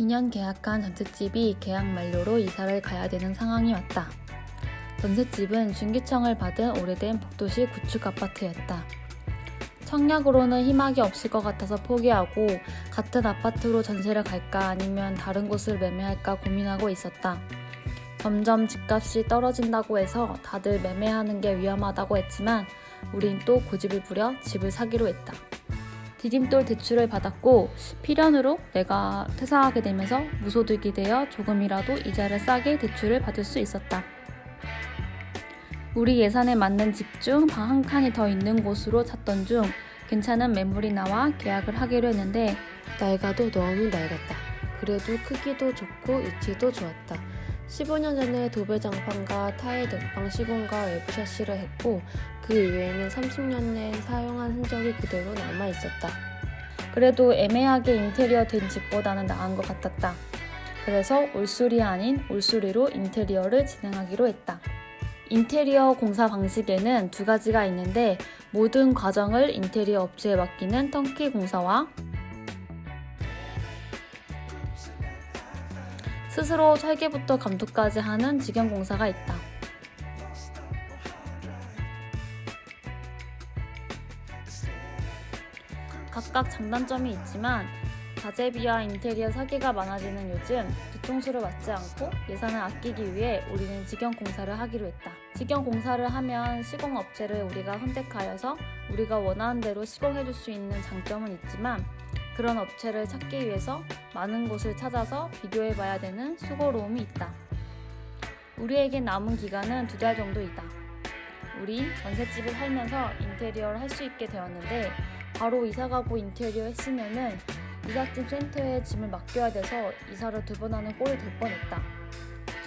2년 계약한 전셋집이 계약 만료로 이사를 가야 되는 상황이 왔다. 전셋집은 중기청을 받은 오래된 복도시 구축 아파트였다. 청약으로는 희망이 없을 것 같아서 포기하고 같은 아파트로 전세를 갈까 아니면 다른 곳을 매매할까 고민하고 있었다. 점점 집값이 떨어진다고 해서 다들 매매하는 게 위험하다고 했지만 우린 또 고집을 부려 집을 사기로 했다. 디딤돌 대출을 받았고 필연으로 내가 퇴사하게 되면서 무소득이 되어 조금이라도 이자를 싸게 대출을 받을 수 있었다. 우리 예산에 맞는 집 중 방 한 칸이 더 있는 곳으로 찾던 중 괜찮은 매물이 나와 계약을 하기로 했는데 낡아도 너무 낡았다. 그래도 크기도 좋고 위치도 좋았다. 15년 전에 도배장판과 타일 덕방 시공과 외부 샤시를 했고 그 이외에는 30년 내에 사용한 흔적이 그대로 남아 있었다. 그래도 애매하게 인테리어 된 집보다는 나은 것 같았다. 그래서 올수리 아닌 올수리로 인테리어를 진행하기로 했다. 인테리어 공사 방식에는 두 가지가 있는데 모든 과정을 인테리어 업체에 맡기는 턴키 공사와 스스로 설계부터 감독까지 하는 직영 공사가 있다. 각각 장단점이 있지만 자재비와 인테리어 사기가 많아지는 요즘 뒤통수를 맞지 않고 예산을 아끼기 위해 우리는 직영 공사를 하기로 했다. 직영 공사를 하면 시공 업체를 우리가 선택하여서 우리가 원하는 대로 시공해줄 수 있는 장점은 있지만 그런 업체를 찾기 위해서 많은 곳을 찾아서 비교해 봐야 되는 수고로움이 있다. 우리에게 남은 기간은 두 달 정도이다. 우린 전셋집을 살면서 인테리어를 할 수 있게 되었는데 바로 이사가고 인테리어 했으면은 이삿짐 센터에 짐을 맡겨야 돼서 이사를 두 번 하는 꼴이 될 뻔했다.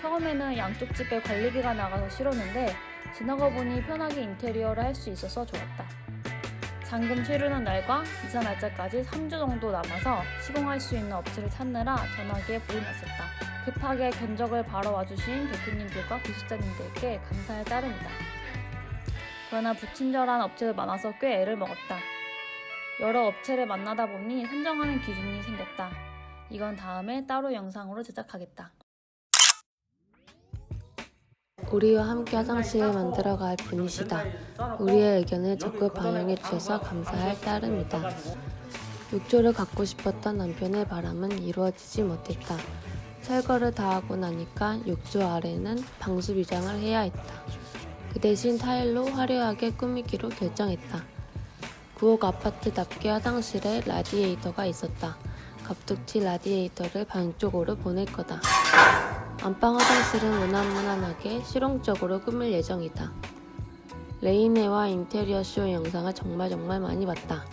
처음에는 양쪽 집에 관리비가 나가서 싫었는데 지나가 보니 편하게 인테리어를 할 수 있어서 좋았다. 잔금 치르는 날과 이사 날짜까지 3주 정도 남아서 시공할 수 있는 업체를 찾느라 전화기에 불이 났었다. 급하게 견적을 바로 와주신 대표님들과 기술자님들께 감사할 따름이다. 그러나 불친절한 업체도 많아서 꽤 애를 먹었다. 여러 업체를 만나다 보니 선정하는 기준이 생겼다. 이건 다음에 따로 영상으로 제작하겠다. 우리와 함께 화장실을 만들어갈 분이시다. 우리의 의견을 적극 반영해 주셔서 감사할 따름이다. 욕조를 갖고 싶었던 남편의 바람은 이루어지지 못했다. 철거를 다 하고 나니까 욕조 아래는 방수 비장을 해야 했다. 그 대신 타일로 화려하게 꾸미기로 결정했다. 구옥 아파트답게 화장실에 라디에이터가 있었다. 갑툭튀 라디에이터를 방 쪽으로 보낼 거다. 안방 화장실은 무난무난하게 실용적으로 꾸밀 예정이다. 레이네와 인테리어 쇼 영상을 정말 정말 많이 봤다.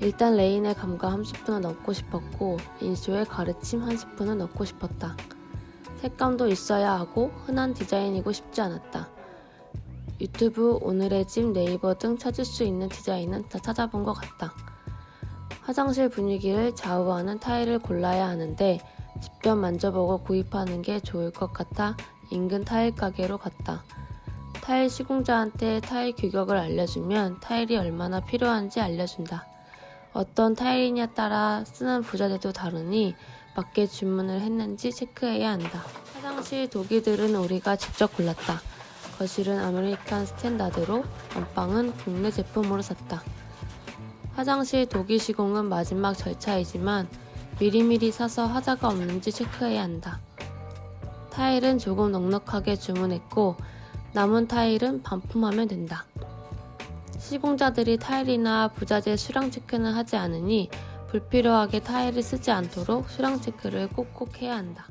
일단 레인의 감각 한 스푼은 넣고 싶었고 인쇼의 가르침 한 스푼은 넣고 싶었다. 색감도 있어야 하고 흔한 디자인이고 싶지 않았다. 유튜브, 오늘의 집, 네이버 등 찾을 수 있는 디자인은 다 찾아본 것 같다. 화장실 분위기를 좌우하는 타일을 골라야 하는데 직접 만져보고 구입하는 게 좋을 것 같아 인근 타일 가게로 갔다. 타일 시공자한테 타일 규격을 알려주면 타일이 얼마나 필요한지 알려준다. 어떤 타일이냐 따라 쓰는 부자재도 다르니 맞게 주문을 했는지 체크해야 한다. 화장실 도기들은 우리가 직접 골랐다. 거실은 아메리칸 스탠다드로 안방은 국내 제품으로 샀다. 화장실 도기 시공은 마지막 절차이지만 미리미리 사서 하자가 없는지 체크해야 한다. 타일은 조금 넉넉하게 주문했고 남은 타일은 반품하면 된다. 시공자들이 타일이나 부자재 수량 체크는 하지 않으니 불필요하게 타일을 쓰지 않도록 수량 체크를 꼭꼭 해야 한다.